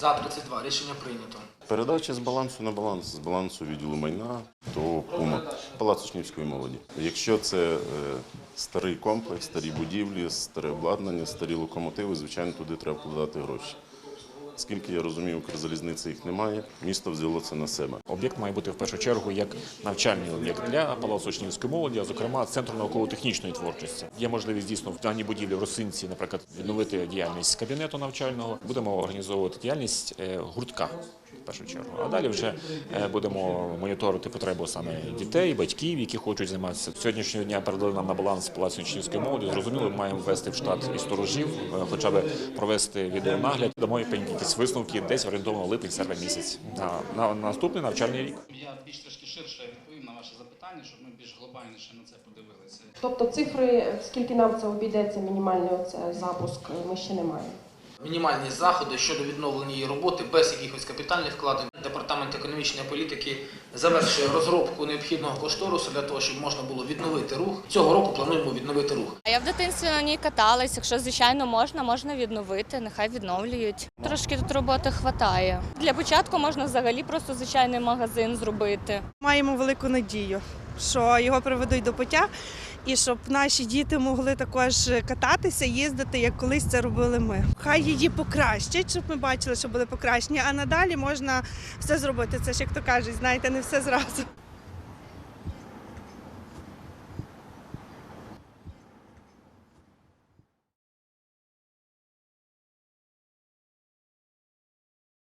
За 32. Рішення прийнято. Передача з балансу на баланс, з балансу відділу майна до Палацу Шнівської молоді. Якщо це е, старий комплекс, старі будівлі, старе обладнання, старі локомотиви, звичайно, туди треба вкладати гроші. Скільки я розумію, Укрзалізниці їх немає, місто взяло це на себе. Об'єкт має бути в першу чергу як навчальний об'єкт для Палацу молоді, а зокрема центру науково-технічної творчості. Є можливість дійсно в даній будівлі в Росинці, наприклад, відновити діяльність кабінету навчального. Будемо організовувати діяльність е, гуртка. В першу чергу, а далі вже е, будемо моніторити потребу саме дітей, батьків, які хочуть займатися. Сьогоднішнього дня передали нам на баланс Палацу учнівської молоді. Зрозуміло, ми маємо ввести в штат і сторожів, е, хоча б провести відеонагляд. Дамо якісь висновки десь орієнтовно липень серпень місяць на, на наступний навчальний рік. Я більш трошки ширше відповім на ваше запитання, щоб ми більш глобальніше на це подивилися. Тобто цифри, скільки нам це обійдеться, мінімальний оце запуск, ми ще не маємо. Мінімальні заходи щодо відновлення її роботи без якихось капітальних вкладень. Департамент економічної політики завершує розробку необхідного кошторису для того, щоб можна було відновити рух. Цього року плануємо відновити рух. А я в дитинстві на ній каталась. Якщо звичайно можна, можна відновити. Нехай відновлюють. Трошки тут роботи хватає. Для початку можна взагалі просто звичайний магазин зробити. Маємо велику надію, що його приведуть до пуття, і щоб наші діти могли також кататися, їздити, як колись це робили ми. Хай її покращать, щоб ми бачили, що були покращення, а надалі можна все зробити. Це ж як то кажуть, знаєте, не все зразу.